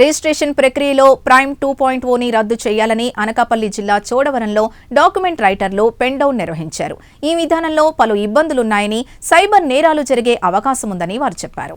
Registration ప్రక్రియలో prime two point ఓని రద్దు చేయాలని అనకాపల్లి జిల్లా చోడవరంలో డాక్యుమెంట్ రైటర్లు పెండౌన్ నిర్వహించారు. ఈ విధానంలో పలు ఇబ్బందులున్నాయని సైబర్ నేరాలు జరిగే అవకాశముందని వారు చెప్పారు.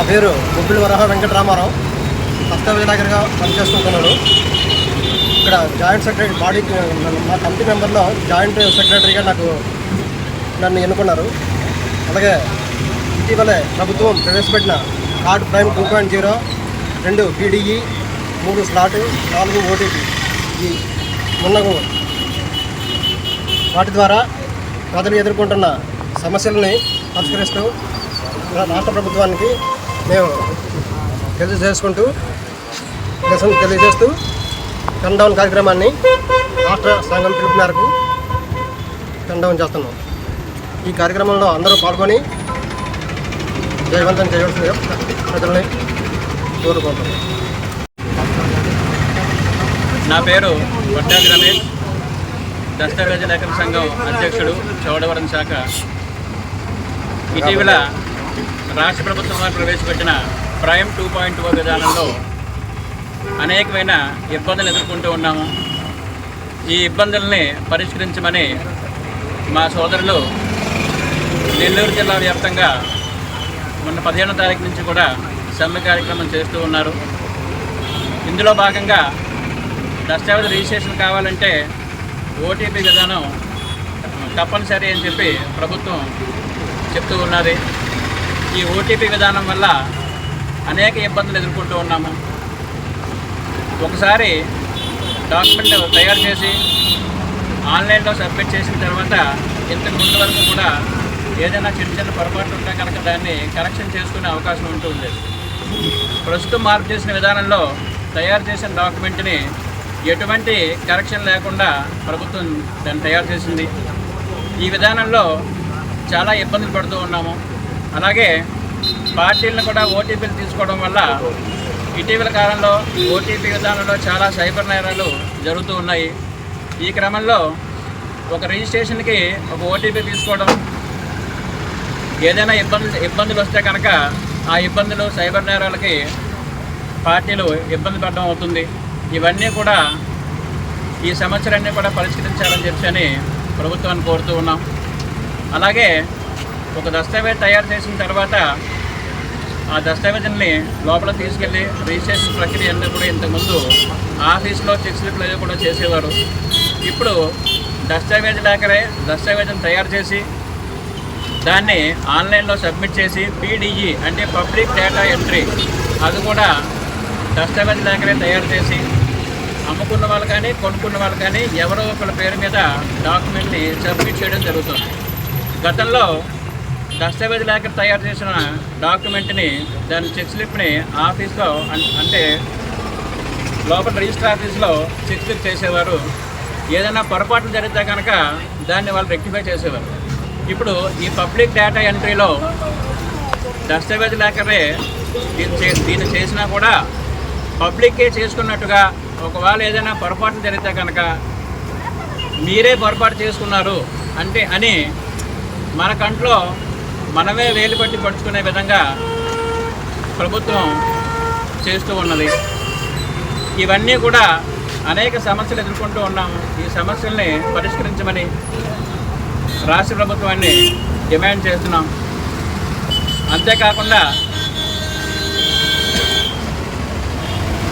నా పేరు బొబ్బిలి వరహ వెంకటరామారావు. దస్తావేజాగర్గా పనిచేస్తుంటున్నాను ఇక్కడ జాయింట్ సెక్రటరీ బాడీ మా కమిటీ మెంబర్లో జాయింట్ సెక్రటరీగా నాకు నన్ను ఎన్నుకున్నారు. అలాగే ఇటీవలే ప్రభుత్వం ప్రవేశపెట్టిన card prime two point zero రెండు పీడీఈ మూడు స్లాట్ నాలుగు ఓటీపీ. ఈ మున్నగు వాటి ద్వారా ప్రజలు ఎదుర్కొంటున్న సమస్యలని పరిష్కరిస్తూ రాష్ట్ర ప్రభుత్వానికి మేము తెలియజేసుకుంటూ నిరసన తెలియజేస్తూ టన్ కార్యక్రమాన్ని రాష్ట్ర సంఘం పిలుపు మేరకు టన్ చేస్తున్నాం. ఈ కార్యక్రమంలో అందరూ పాల్గొని జయవంతం చేయవలసిందిగా ప్రజల్ని కోరుకుంటున్నాం. నా పేరు వడ్డాది రమేష్. దస్తావేజ లేఖన సంఘం అధ్యక్షుడు చౌడవరం శాఖ. ఇటీవల రాష్ట్ర ప్రభుత్వం వారు ప్రవేశపెట్టిన ప్రైమ్ టూ పాయింట్ ఓ విధానంలో అనేకమైన ఇబ్బందులు ఎదుర్కొంటూ ఉన్నాము. ఈ ఇబ్బందుల్ని పరిష్కరించమని మా సోదరులు నెల్లూరు జిల్లా వ్యాప్తంగా మొన్న పదిహేనో తారీఖు నుంచి కూడా సమ్మె కార్యక్రమం చేస్తూ ఉన్నారు. ఇందులో భాగంగా దస్తావేజ్ రిజిస్ట్రేషన్ కావాలంటే ఓటీపీ విధానం తప్పనిసరి అని చెప్పి ప్రభుత్వం చెప్తూ ఉన్నది. ఈ ఓటీపీ విధానం వల్ల అనేక ఇబ్బందులు ఎదుర్కొంటూ ఉన్నాము. ఒకసారి డాక్యుమెంట్ తయారు చేసి ఆన్లైన్లో సబ్మిట్ చేసిన తర్వాత ఇంతకు ముందు వరకు కూడా ఏదైనా చిన్న చిన్న పొరపాటు ఉంటే కనుక దాన్ని కరెక్షన్ చేసుకునే అవకాశం ఉంటూ ఉండేది. ప్రస్తుతం మార్పు చేసిన విధానంలో తయారు చేసిన డాక్యుమెంట్ని ఎటువంటి కరెక్షన్ లేకుండా ప్రభుత్వం దాన్ని తయారు చేసింది. ఈ విధానంలో చాలా ఇబ్బందులు పడుతూ ఉన్నాము. అలాగే పార్టీలను కూడా ఓటీపీలు తీసుకోవడం వల్ల ఇటీవల కాలంలో ఓటీపీ విధానంలో చాలా సైబర్ నేరాలు జరుగుతూ ఉన్నాయి. ఈ క్రమంలో ఒక రిజిస్ట్రేషన్కి ఒక ఓటీపీ తీసుకోవడం ఏదైనా ఇబ్బంది ఇబ్బందులు వస్తే కనుక ఆ ఇబ్బందులు సైబర్ నేరాలకి పార్టీలు ఇబ్బంది పడడం అవుతుంది. ఇవన్నీ కూడా ఈ సమస్యలన్నీ కూడా పరిష్కరించాలని చెప్పి అని ప్రభుత్వాన్ని కోరుతూ ఉన్నాం. అలాగే ఒక దస్తావేజ్ తయారు చేసిన తర్వాత ఆ దస్తావేజుల్ని లోపల తీసుకెళ్ళి రిజిస్ట్రేషన్ ప్రక్రియ అన్నీ కూడా ఇంతకుముందు ఆఫీస్లో చెక్ స్లిప్లు అవి కూడా చేసేవారు. ఇప్పుడు దస్తావేజ్ లేకరే దస్తావేజును తయారు చేసి దాన్ని ఆన్లైన్లో సబ్మిట్ చేసి పీడిఈ అంటే పబ్లిక్ డేటా ఎంట్రీ అది కూడా దస్తావేజ్ లేకనే తయారు చేసి అమ్ముకున్న వాళ్ళు కానీ కొనుక్కున్న వాళ్ళు కానీ ఎవరో ఒకళ్ళ పేరు మీద డాక్యుమెంట్ని సబ్మిట్ చేయడం జరుగుతుంది. గతంలో దస్తావేజ్ లేఖ తయారు చేసిన డాక్యుమెంట్ని దాని చెక్ స్లిప్ని ఆఫీస్లో అంటే లోపల రిజిస్టర్ ఆఫీస్లో చెక్ స్లిప్ చేసేవారు. ఏదైనా పొరపాట్లు జరిగితే కనుక దాన్ని వాళ్ళు రెక్టిఫై చేసేవారు. ఇప్పుడు ఈ పబ్లిక్ డేటా ఎంట్రీలో దస్తావేజ్ లేఖరే దీన్ని చే దీన్ని చేసినా కూడా పబ్లిక్కే చేసుకున్నట్టుగా ఒకవేళ ఏదైనా పొరపాటు జరిగితే కనుక మీరే పొరపాటు చేసుకున్నారు అంటే అని మన కంట్లో మనమే వేలు పట్టి పడుచుకునే విధంగా ప్రభుత్వం చేస్తూ ఉన్నది. ఇవన్నీ కూడా అనేక సమస్యలు ఎదుర్కొంటూ ఉన్నాము. ఈ సమస్యల్ని పరిష్కరించమని రాష్ట్ర ప్రభుత్వాన్ని డిమాండ్ చేస్తున్నాం. అంతేకాకుండా